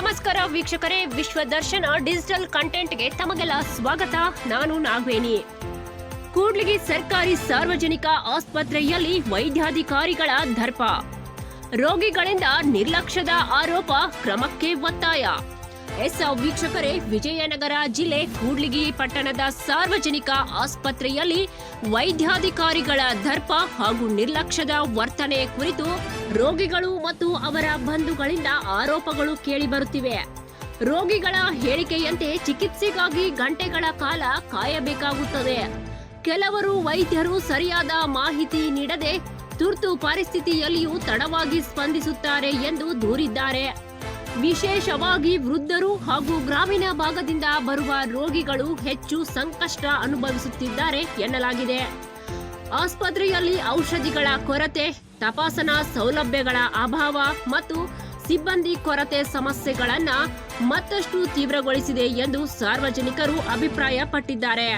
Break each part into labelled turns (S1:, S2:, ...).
S1: ನಮಸ್ಕಾರ ವೀಕ್ಷಕರೇ. ವಿಶ್ವ ದರ್ಶನ ಡಿಜಿಟಲ್ ಕಂಟೆಂಟ್ಗೆ ತಮಗೆಲ್ಲ ಸ್ವಾಗತ. ನಾನು ನಾಗವೇಣಿ. ಕೂಡ್ಲಿಗಿ ಸರ್ಕಾರಿ ಸಾರ್ವಜನಿಕ ಆಸ್ಪತ್ರೆಯಲ್ಲಿ ವೈದ್ಯಾಧಿಕಾರಿಗಳ ದರ್ಪ. ರೋಗಿಗಳಿಂದ ನಿರ್ಲಕ್ಷ್ಯದ ಆರೋಪ ಕ್ರಮಕ್ಕೆ ಒತ್ತಾಯ. ಎಸ್ ವೀಕ್ಷಕರೇ ವಿಜಯನಗರ ಜಿಲ್ಲೆ ಕೂಡ್ಲಿಗಿ ಪಟ್ಟಣದ ಸಾರ್ವಜನಿಕ ಆಸ್ಪತ್ರೆಯಲ್ಲಿ ವೈದ್ಯಾಧಿಕಾರಿಗಳ ದರ್ಪ ಹಾಗೂ ನಿರ್ಲಕ್ಷ್ಯದ ವರ್ತನೆ ಕುರಿತು ರೋಗಿಗಳು ಮತ್ತು ಅವರ ಬಂಧುಗಳಿಂದ ಆರೋಪಗಳು ಕೇಳಿಬರುತ್ತಿವೆ ರೋಗಿಗಳ ಹೇಳಿಕೆಯಂತೆ ಚಿಕಿತ್ಸೆಗಾಗಿ ಗಂಟೆಗಳ ಕಾಲ ಕಾಯಬೇಕಾಗುತ್ತದೆ. ಕೆಲವರು ವೈದ್ಯರು ಸರಿಯಾದ ಮಾಹಿತಿ ನೀಡದೆ ತುರ್ತು ಪರಿಸ್ಥಿತಿಯಲ್ಲಿಯೂ ತಡವಾಗಿ ಸ್ಪಂದಿಸುತ್ತಾರೆ ಎಂದು ದೂರಿದ್ದಾರೆ. ವಿಶೇಷವಾಗಿ ವೃದ್ಧರು ಹಾಗೂ ಗ್ರಾಮೀಣ ಭಾಗದಿಂದ ಬರುವ ರೋಗಿಗಳು ಹೆಚ್ಚು ಸಂಕಷ್ಟ ಅನುಭವಿಸುತ್ತಿದ್ದಾರೆ ಎನ್ನಲಾಗಿದೆ. ಆಸ್ಪತ್ರೆಯಲ್ಲಿ ಔಷಧಿಗಳ ಕೊರತೆ, ತಪಾಸಣಾ ಸೌಲಭ್ಯಗಳ ಅಭಾವ ಮತ್ತು ಸಿಬ್ಬಂದಿ ಕೊರತೆ ಸಮಸ್ಯೆಗಳನ್ನ ಮತ್ತಷ್ಟು ತೀವ್ರಗೊಳಿಸಿದೆ ಎಂದು ಸಾರ್ವಜನಿಕರು ಅಭಿಪ್ರಾಯಪಟ್ಟಿದ್ದಾರೆ.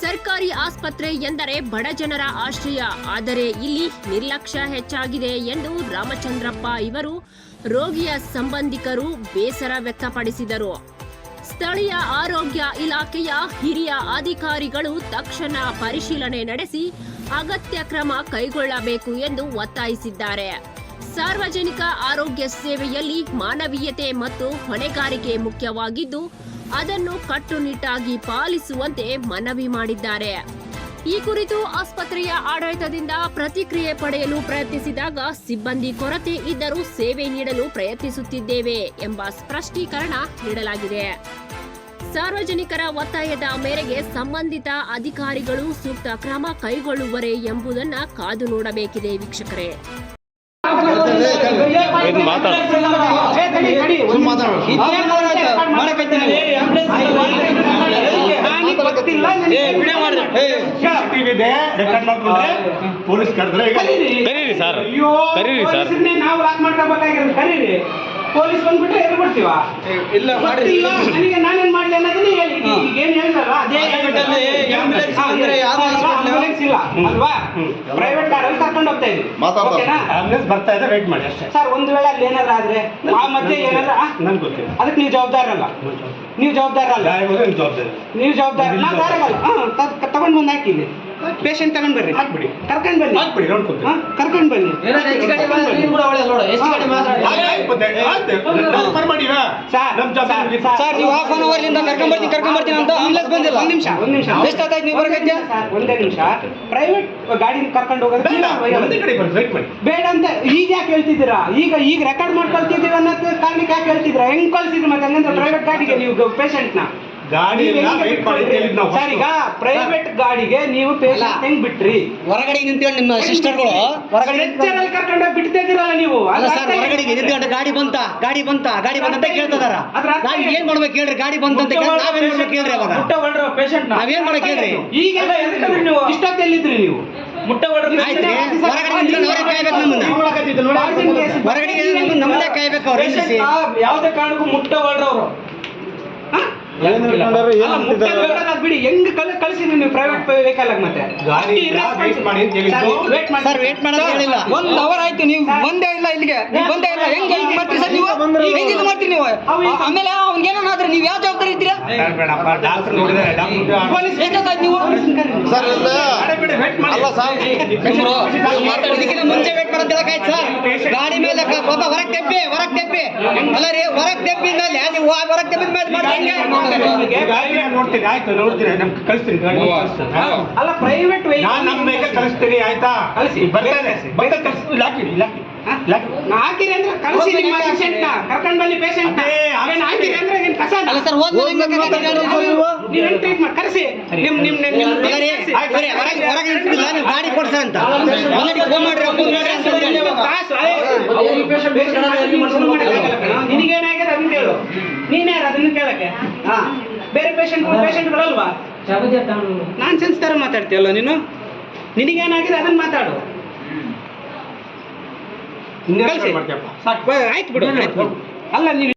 S1: ಸರ್ಕಾರಿ ಆಸ್ಪತ್ರೆ ಎಂದರೆ ಬಡ ಜನರ ಆಶ್ರಯ, ಆದರೆ ಇಲ್ಲಿ ನಿರ್ಲಕ್ಷ್ಯ ಹೆಚ್ಚಾಗಿದೆ ಎಂದು ರಾಮಚಂದ್ರಪ್ಪ ಇವರು ರೋಗಿಯ ಸಂಬಂಧಿಕರು ಬೇಸರ ವ್ಯಕ್ತಪಡಿಸಿದರು. ಸ್ಥಳೀಯ ಆರೋಗ್ಯ ಇಲಾಖೆಯ ಹಿರಿಯ ಅಧಿಕಾರಿಗಳು ತಕ್ಷಣ ಪರಿಶೀಲನೆ ನಡೆಸಿ ಅಗತ್ಯ ಕ್ರಮ ಕೈಗೊಳ್ಳಬೇಕು ಎಂದು ಒತ್ತಾಯಿಸಿದ್ದಾರೆ. ಸಾರ್ವಜನಿಕ ಆರೋಗ್ಯ ಸೇವೆಯಲ್ಲಿ ಮಾನವೀಯತೆ ಮತ್ತು ಹೊಣೆಗಾರಿಕೆ ಮುಖ್ಯವಾಗಿದ್ದು, ಅದನ್ನು ಕಟ್ಟುನಿಟ್ಟಾಗಿ ಪಾಲಿಸುವಂತೆ ಮನವಿ ಮಾಡಿದ್ದಾರೆ. ಈ ಕುರಿತು ಆಸ್ಪತ್ರೆಯ ಆಡಳಿತದಿಂದ ಪ್ರತಿಕ್ರಿಯೆ ಪಡೆಯಲು ಪ್ರಯತ್ನಿಸಿದಾಗ ಸಿಬ್ಬಂದಿ ಕೊರತೆ ಇದ್ದರೂ ಸೇವೆ ನೀಡಲು ಪ್ರಯತ್ನಿಸುತ್ತಿದ್ದೇವೆ ಎಂಬ ಸ್ಪಷ್ಟೀಕರಣ ನೀಡಲಾಗಿದೆ. ಸಾರ್ವಜನಿಕರ ಒತ್ತಾಯದ ಮೇರೆಗೆ ಸಂಬಂಧಿತ ಅಧಿಕಾರಿಗಳು ಸೂಕ್ತ ಕ್ರಮ ಕೈಗೊಳ್ಳುವರೆ ಎಂಬುದನ್ನ ಕಾದು ನೋಡಬೇಕಿದೆ ವೀಕ್ಷಕರೇ.
S2: ಮಾತಾಡ ಮಾತಾಡು.
S3: ಇದೆ ರೆಕಾರ್ಡ್ ಮಾಡ್ಕೊಂಡ್ರೆ ಪೊಲೀಸ್ ಕರೆದ್ರೆ ಈಗ
S2: ಕರೀರಿ. ಸರ್.
S4: ಅಯ್ಯೋ
S2: ಕರೀರಿ ಸರ್.
S4: ಪೊಲೀಸ್ರನ್ನೇ ನಾವು ಲಾಕ್ ಮಾಡ್ಕೋಬೇಕಾಗಿರೋದು ಕರೀರಿ. ಪೊಲೀಸ್ ಬಂದ್ಬಿಟ್ರೆ ಎಲ್ಲಿ ಬಿಡ್ತೀವ
S5: ಇಲ್ಲ
S4: ಗೊತ್ತಿಲ್ಲ, ನನಗೆ ನಾನೇನ್ ಮಾಡ್ಲಿ ಅನ್ನೋದನ್ನೇ ಹೇಳಿ ಈಗ ಏನ್ ಅದೇ
S5: ambulance ಅಂದ್ರೆ ಯಾವ hospital?
S4: ಇಲ್ಲ. ಅಲ್ವಾ. ಪ್ರೈವೇಟ್ ಕಾರಲ್ಲಿ ಕರ್ಕೊಂಡು ಹೋಗ್ತಾ ಇದ್ವಿ
S5: ಮಾತಾಡ್ಬಾರ್ದು.
S4: ಓಕೆನಾ
S3: ಆಂಬುಲೆನ್ಸ್ ಬರ್ತಾ ಇದೆ ವೆಯ್ಟ್ ಮಾಡಿ ಅಷ್ಟೇ.
S4: ಸರ್ ಒಂದ್ ವೇಳೆ ಅಲ್ಲಿ ಏನಾದ್ರು ಆದ್ರೆ ಆ ಮಧ್ಯೆ ಏನಾದ್ರು ಆ?
S3: ನನ್ಗೆ ಗೊತ್ತಿಲ್ಲ.
S4: ಅದಕ್ಕೆ ನೀವು ಜವಾಬ್ದಾರ ಅಲ್ಲ? ನೀವು ಜವಾಬ್ದಾರ ಅಲ್ಲ?
S3: ಗಾಯಗಳು ನಿಮ್ ಜವಾಬ್ದಾರಿ
S4: ನೀವು ಜವಾಬ್ದಾರಿ ತಗೊಂಡ್ ಬಂದು ಹಾಕಿ ಇಲ್ಲಿ. ಪೇಷಂಟ್ ತಗೊಂಡ್ ಬರ್ರಿ.
S3: ಹಾಕ್ಬಿಡಿ.
S4: ಕರ್ಕೊಂಡ್ ಬನ್ನಿ.
S3: ಹಾಕ್ಬಿಡಿ ನೋಡ್ಕೊತೀನಿ.
S4: ಹಾ ಕರ್ಕೊಂಡ್ ಬನ್ನಿ.
S5: ಏನಾದ್ರು ಹೆಚ್ಚು ಕಡಿಮೆ ಆದ್ರೆ ನೀನ್ ಕೂಡ ಒಳ್ಳೆ ನೋಡು ಹೆಚ್ಚು ಕಡಿಮೆ ಆದ್ರೆ
S3: ಟ್ರಾನ್ಸ್ಫರ್ ಮಾಡಿವ
S4: ಸರ್,
S3: ನಮ್ ಜವಾಬ್ದಾರಿ
S4: ಸರ್,
S5: ಸರ್ ನೀವು ಹಾಫ್ ಅನ್ ಅವರ್ ಲಿಂದ ಕರ್ಕೊಂಡ್ ಬರ್ತೀನಿ ಕರ್ಕೊಂಡ್ ಬರ್ತೀನಿ ಅಂತ ಆಂಬುಲೆನ್ಸ್ ಬಂದಿಲ್ಲ.
S4: ಒಂದ್ ನಿಮಿಷ ಒಂದ್ ನಿಮಿಷ.
S5: ಎಷ್ಟಾಯ್ತು ನೀವು ಬರಕೈತೆ
S4: ಸರ್ ಒಂದೇ ನಿಮಿಷ. ಪ್ರೈವೇಟ್ ಗಾಡಿನ ಕರ್ಕೊಂಡು ಹೋಗೋದು
S3: ಬೇಡ ಕಡೆ ಬರ್ರಿ ವೆಯ್ಟ್ ಮಾಡಿ.
S4: ಬೇಡ ಅಂತ ಈಗ ಯಾಕೆ ಹೇಳ್ತಿದ್ದೀರಾ? ಈಗ ಈಗ ರೆಕಾರ್ಡ್ ಮಾಡ್ಕೊಳ್ತಿದ್ದೀವಿ ಅನ್ನೋ ಕಾರಣಕ್ಕೆ ಯಾಕೆ ಹೇಳ್ತಿದ್ದೀರಾ? ಹೆಂಗ್ ಕಳ್ಸಿದ್ರಿ ಮತ್ತೆ ಹಂಗಂದ್ರೆ ಪ್ರೈವೇಟ್ ಗಾಡಿಗೆ ನೀವು ಪೇಷಂಟ್ನ?
S3: ಗಾಡಿ
S4: ಸರ್ ಈಗ ಪ್ರೈವೇಟ್ ಗಾಡಿಗೆ ನೀವು ಪೇಷಂಟ್ ಹೆಂಗ್ ಬಿಟ್ರಿ?
S5: ಹೊರಗಡೆ ನಿಂತ್ಕೊಂಡು ನಿಮ್ಮ ಸಿಸ್ಟರ್ಗಳು ಹೊರಗಡೆ
S4: ಕರ್ಕೊಂಡು ಹೋಗಿ ಬಿಡ್ತಾ ಇದ್ದೀರಲ್ಲ ನೀವು.
S5: ಅಲ್ಲ ಸರ್ ಹೊರಗಡೆ ನಿಂತ್ಕೊಂಡು ಗಾಡಿ ಬಂತ ಗಾಡಿ ಬಂತ ಗಾಡಿ ಬಂತ ಅಂತ ಕೇಳ್ತದಾರ ನಾವ್
S4: ಏನು?
S5: ಮಾಡ್ಬೇಕು ಹೇಳ್ರಿ ಗಾಡಿ ಬಂತ ಅಂತ ಕೇಳಿ ನಾವೇನ್ ಮಾಡ್ಬೇಕು ಹೇಳ್ರಿ ಅವಾಗ? ನಾವೇನ್ ಮಾಡಕ್ ಹೇಳ್ರಿ?
S4: ಈಗ ನೀವು ಇಷ್ಟೊತ್ತೆಲ್ಲಿದ್ರಿ ನೀವು?
S5: ಆಯ್ತು ರೀ ಹೊರಗಡೆ ನಿಂತ್ಕೊಂಡು ಅವರೇ ಕಾಯ್ಬೇಕು ನಮ್ಮನ್ನ. ಹೊರಗಡೆ ನಮ್ಮನ್ನ ನಮ್ಮನ್ನೇ ಕಾಯ್ಬೇಕು ಅವ್ರು
S4: ಯಾವುದೇ ಕಾರಣಕ್ಕೂ ಮುಟ್ಟ ಅವರು ಬಿಡಿ. ಹೆಂಗ್ ನೀವು ಪ್ರೈವೇಟ್ ವೆಹಿಕಲ್ ಮತ್ತೆ?
S3: ಗಾಡಿ ಇಲ್ಲ, wait ಮಾಡಿ ಅಂತ ಹೇಳಿದ್ದು.
S4: ವೇಟ್ ಮಾಡಿ.
S5: ಸರ್ ವೇಟ್ ಮಾಡೋದು ಹೇಳಿಲ್ಲ.
S6: ಒಂದ್ ಅವರ್ ಆಯ್ತು ನೀವು ಬಂದೇ ಇಲ್ಲ ಇಲ್ಲಿಗೆ. ನೀವು ಬಂದೇ ಇಲ್ಲ. ಹೆಂಗ್ ಹೆಂಗ್ ಮಾಡ್ತೀರಿ ಸರ್ ನೀವು? ಹೆಂಗ್ ಇದು ಮಾಡ್ತೀರಿ ನೀವು? ಆಮೇಲೆ ಅವ್ನಿಗೇನಾದ್ರೆ ನೀವು ಯಾವ ಜವಾಬ್ದಾರಿ ಇದ್ದೀರಾ?
S3: ಬೇಡಪ್ಪ ಡಾಕ್ಟರ್ ನೋಡಿದ್ರೆ ಡಾಕ್ಟರ್
S4: ಪೊಲೀಸ್
S6: ಎಷ್ಟೊತ್ತಾಯ್ತು ನೀವು?
S7: ಸರ್ ಅಲ್ಲ ಸರ್
S5: ಇದಕ್ಕಿಂತ ಮುಂಚೆ ವೇಟ್ ಮಾಡೋದು ಹೇಳಕ್ಕಾಯ್ತು ಸರ್ ಗಾಡಿ ಮೇಲೆ ಪಾಪ ಹೊರಗ್ ತೆಪ್ಪಿ ಹೊರಗ್ ತೆಪ್ಪಿ ಅಲ್ಲ ರೀ ಹೊರಗ್ ತೆಪ್ಪಿ ಮೇಲೆ ನೀವು ಹೊರಗ್ ತೆಪ್ಪಿದ ಮೇಲೆ
S3: ನೋಡ್ತೀನಿ ಆಯ್ತು ನೋಡ್ತೀನಿ ನಮ್ಗೆ ಕಳಿಸ್ತೀನಿ
S4: ಅಲ್ಲ ಪ್ರೈವೇಟ್
S3: ನಾನು ನಮ್ಮ ಕಳಿಸ್ತೀನಿ ಆಯ್ತಾ
S4: ಕಳಿಸಿ.
S3: ಬರ್ತಾನೆ ಬರ್ತಾ ಕಳಿಸಿ ಲಾಕಿ ಲಾಕಿ ಲಾಕಿ
S4: ಹಾಕಿರಿ ಅಂದ್ರೆ ಕಳಿಸಿ ನಿಮ್ಮ ಕರ್ಕೊಂಡ್ ಬನ್ನಿ ಪೇಷಂಟ್
S3: ಅದೇ,
S4: ಏನ್ ಹಾಕಿರಿ ಅಂದ್ರೆ ಕಸ
S5: ಅಲ್ಲ ಸರ್ ಹೋದ್ಮೇಲೆ ಬೇಕಾಗಿತ್ತು ಹೇಳ್ರಿ.
S4: ನೀವೇನ್ ಟ್ರೀಟ್ ಮಾಡಿ ಕರೆಸಿ ನಿಮ್ ನಿಮ್ ನಿಮ್ ನಿಮ್
S5: ಅಲ್ಲ ರೀ, ಬರೀ ಹೊರಗೆ ಹೊರಗೆ ನಿಂತಿಲ್ಲ ನೀವು ಗಾಡಿ ಕೊಡ್ಸ ಅಂತ. ಫೋನ್ ಮಾಡ್ರಿ ಫೋನ್ ಮಾಡ್ರಿ ಅಂತ ಹೇಳಿ.
S4: ನಿನಗೇನಾಗಿದೆ ಅದನ್ನ ಕೇಳು. ನೀನ್ ಅದನ್ನ ಕೇಳಕ್ಕೆ? ಹಾ. ಬೇರೆ ಪೇಷಂಟ್ ಪೇಷಂಟ್ಗಳಲ್ವಾ ನಾನ್ ಸೆನ್ಸ್ ತರ ಮಾತಾಡ್ತೀಯಲ್ಲ ನೀನು? ನಿನಗೇನಾಗಿದೆ ಅದನ್ನ ಮಾತಾಡು. ಕಳ್ಸಿ. ಆಯ್ತು ಬಿಡು. ಅಲ್ಲ ನೀವು